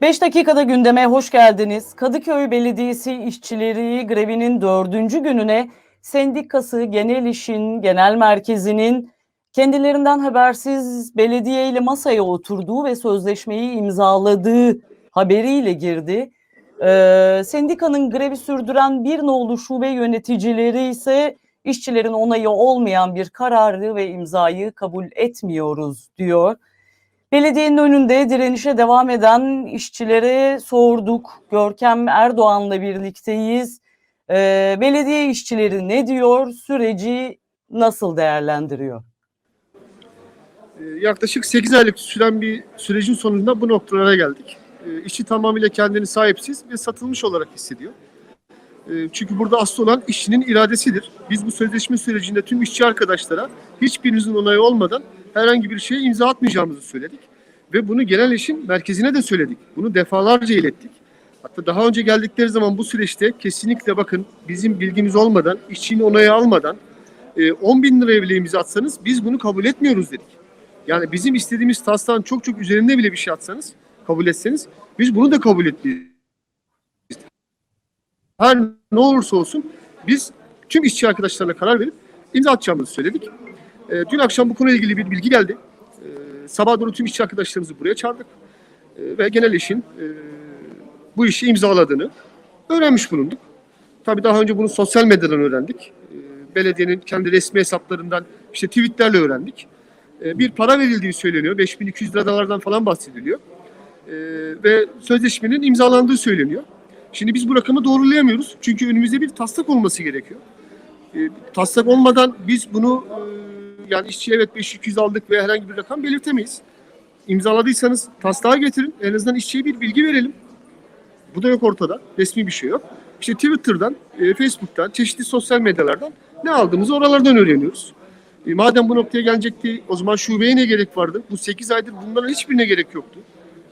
5 dakikada gündeme hoş geldiniz. Kadıköy Belediyesi işçileri grevinin dördüncü gününe sendikası Genel İş'in genel merkezinin kendilerinden habersiz belediye ile masaya oturduğu ve sözleşmeyi imzaladığı haberiyle girdi. Ee, sendikanın grevi sürdüren bir nolu şube yöneticileri ise işçilerin onayı olmayan bir kararı ve imzayı kabul etmiyoruz diyor. Belediyenin önünde direnişe devam eden işçilere sorduk. Görkem Erdoğan'la birlikteyiz. Ee, belediye işçileri ne diyor? Süreci nasıl değerlendiriyor? Ee, yaklaşık 8 aylık süren bir sürecin sonunda bu noktalara geldik. Ee, İşçi tamamıyla kendini sahipsiz ve satılmış olarak hissediyor. Ee, Çünkü burada asıl olan işçinin iradesidir. Biz bu sözleşme sürecinde tüm işçi arkadaşlara hiçbirinizin onayı olmadan herhangi bir şeye imza atmayacağımızı söyledik. Ve bunu genel işin merkezine de söyledik. Bunu defalarca ilettik. Hatta daha önce geldikleri zaman bu süreçte kesinlikle bakın bizim bilgimiz olmadan, işçinin onayı almadan e, 10 bin liraya bile imza atsanız biz bunu kabul etmiyoruz dedik. Yani bizim istediğimiz taslağın çok çok üzerinde bile bir şey atsanız, kabul etseniz biz bunu da kabul etmeyiz. Her ne olursa olsun biz tüm işçi arkadaşlarına karar verip imza atacağımızı söyledik. E, dün akşam bu konuyla ilgili bir bilgi geldi. E, sabah doğru tüm işçi arkadaşlarımızı buraya çağırdık. E, ve genel işin e, bu işi imzaladığını öğrenmiş bulunduk. Tabii daha önce bunu sosyal medyadan öğrendik. E, belediyenin kendi resmi hesaplarından işte tweetlerle öğrendik. E, bir para verildiği söyleniyor. 5200 liralardan falan bahsediliyor. E, ve sözleşmenin imzalandığı söyleniyor. Şimdi biz bu rakamı doğrulayamıyoruz. Çünkü önümüzde bir taslak olması gerekiyor. E, taslak olmadan biz bunu e, yani işçi evet 5200 aldık ve herhangi bir rakam belirtemeyiz. İmzaladıysanız taslağı getirin. En azından işçiye bir bilgi verelim. Bu da yok ortada. Resmi bir şey yok. İşte Twitter'dan, e, Facebook'tan, çeşitli sosyal medyalardan ne aldığımızı oralardan öğreniyoruz. E, madem bu noktaya gelecekti o zaman şubeye ne gerek vardı? Bu 8 aydır bunların hiçbirine gerek yoktu.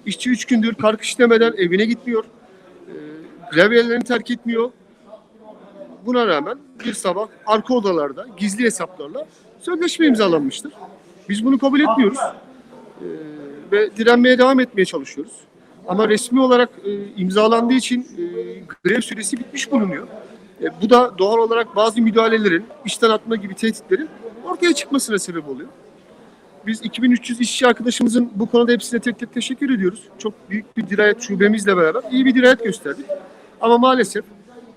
İşçi 3 gündür karkış işlemeden evine gitmiyor. E, grev yerlerini terk etmiyor. Buna rağmen bir sabah arka odalarda gizli hesaplarla sözleşme imzalanmıştır. Biz bunu kabul etmiyoruz. E, ve direnmeye devam etmeye çalışıyoruz. Ama resmi olarak e, imzalandığı için e, grev süresi bitmiş bulunuyor. E, bu da doğal olarak bazı müdahalelerin, işten atma gibi tehditlerin ortaya çıkmasına sebep oluyor. Biz 2300 işçi arkadaşımızın bu konuda hepsine tek tek teşekkür ediyoruz. Çok büyük bir dirayet şubemizle beraber iyi bir dirayet gösterdik. Ama maalesef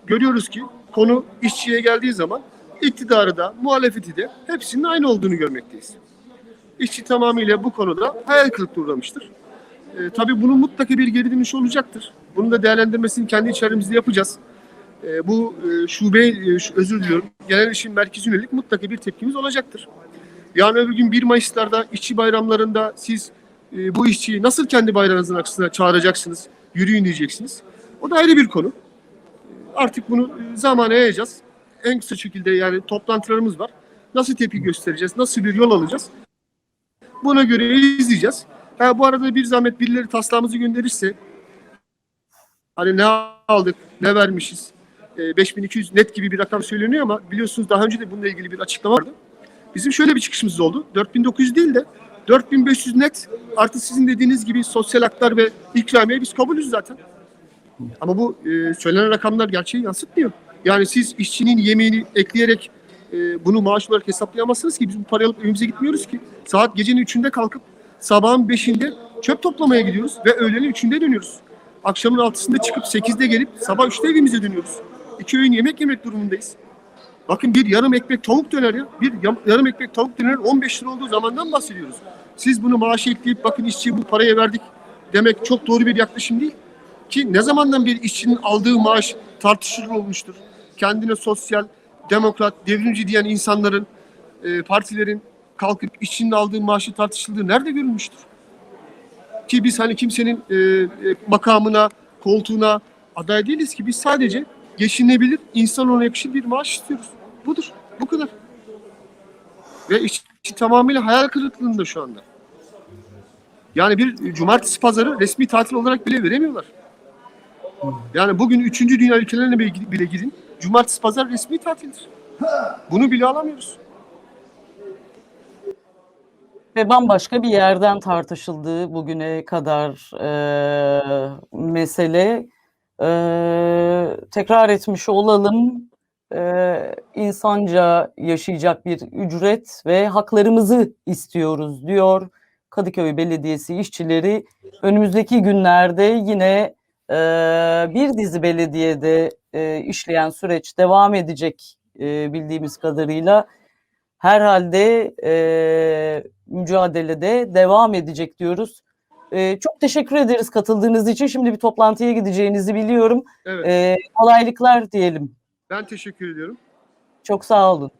görüyoruz ki konu işçiye geldiği zaman iktidarı da muhalefeti de hepsinin aynı olduğunu görmekteyiz. İşçi tamamıyla bu konuda hayal kırıklığına uğramıştır. E, tabii bunun mutlaka bir geri dönüşü olacaktır. Bunun da değerlendirmesini kendi içerimizde yapacağız. E, bu e, şube, e, özür diliyorum, genel işin merkezi yönelik mutlaka bir tepkimiz olacaktır. Yani öbür gün 1 Mayıs'larda işçi bayramlarında siz e, bu işçiyi nasıl kendi bayrağınızın aksine çağıracaksınız, yürüyün diyeceksiniz. O da ayrı bir konu. E, Artık bunu e, zamana yayacağız. En kısa şekilde yani toplantılarımız var. Nasıl tepki göstereceğiz, nasıl bir yol alacağız? Buna göre izleyeceğiz. Ha, bu arada bir zahmet birileri taslağımızı gönderirse hani ne aldık, ne vermişiz, e, 5200 net gibi bir rakam söyleniyor ama biliyorsunuz daha önce de bununla ilgili bir açıklama vardı. Bizim şöyle bir çıkışımız oldu. 4900 değil de 4500 net artı sizin dediğiniz gibi sosyal haklar ve ikramiye biz kabulüz zaten. Ama bu e, söylenen rakamlar gerçeği yansıtmıyor. Yani siz işçinin yemeğini ekleyerek e, bunu maaş olarak hesaplayamazsınız ki biz bu parayı alıp evimize gitmiyoruz ki. Saat gecenin 3'ünde kalkıp sabahın 5'inde çöp toplamaya gidiyoruz ve öğlenin 3'ünde dönüyoruz. Akşamın 6'sında çıkıp 8'de gelip sabah 3'te evimize dönüyoruz. İki öğün yemek yemek durumundayız. Bakın bir yarım ekmek tavuk döner ya. Bir yarım ekmek tavuk döner 15 lira olduğu zamandan bahsediyoruz. Siz bunu maaşı ekleyip bakın işçiye bu paraya verdik demek çok doğru bir yaklaşım değil. Ki ne zamandan bir işçinin aldığı maaş tartışılır olmuştur. Kendine sosyal, demokrat, devrimci diyen insanların, e, partilerin kalkıp işçinin aldığı maaşı tartışıldığı nerede görülmüştür? Ki biz hani kimsenin e, e, makamına, koltuğuna aday değiliz ki biz sadece geçinebilir, insan ona yakışır bir maaş istiyoruz. Budur. Bu kadar. Ve işçi tamamıyla hayal kırıklığında şu anda. Yani bir cumartesi pazarı resmi tatil olarak bile veremiyorlar. Yani bugün 3. dünya ülkelerine bile gidin. Cumartesi pazar resmi tatildir. Bunu bile alamıyoruz. ve bambaşka bir yerden tartışıldı bugüne kadar e, mesele. E, tekrar etmiş olalım. E, insanca yaşayacak bir ücret ve haklarımızı istiyoruz diyor Kadıköy Belediyesi işçileri. Önümüzdeki günlerde yine e, bir dizi belediyede e, işleyen süreç devam edecek e, bildiğimiz kadarıyla herhalde e, mücadelede devam edecek diyoruz. E, çok teşekkür ederiz katıldığınız için. Şimdi bir toplantıya gideceğinizi biliyorum. Evet. E, kolaylıklar diyelim. Ben teşekkür ediyorum. Çok sağ olun.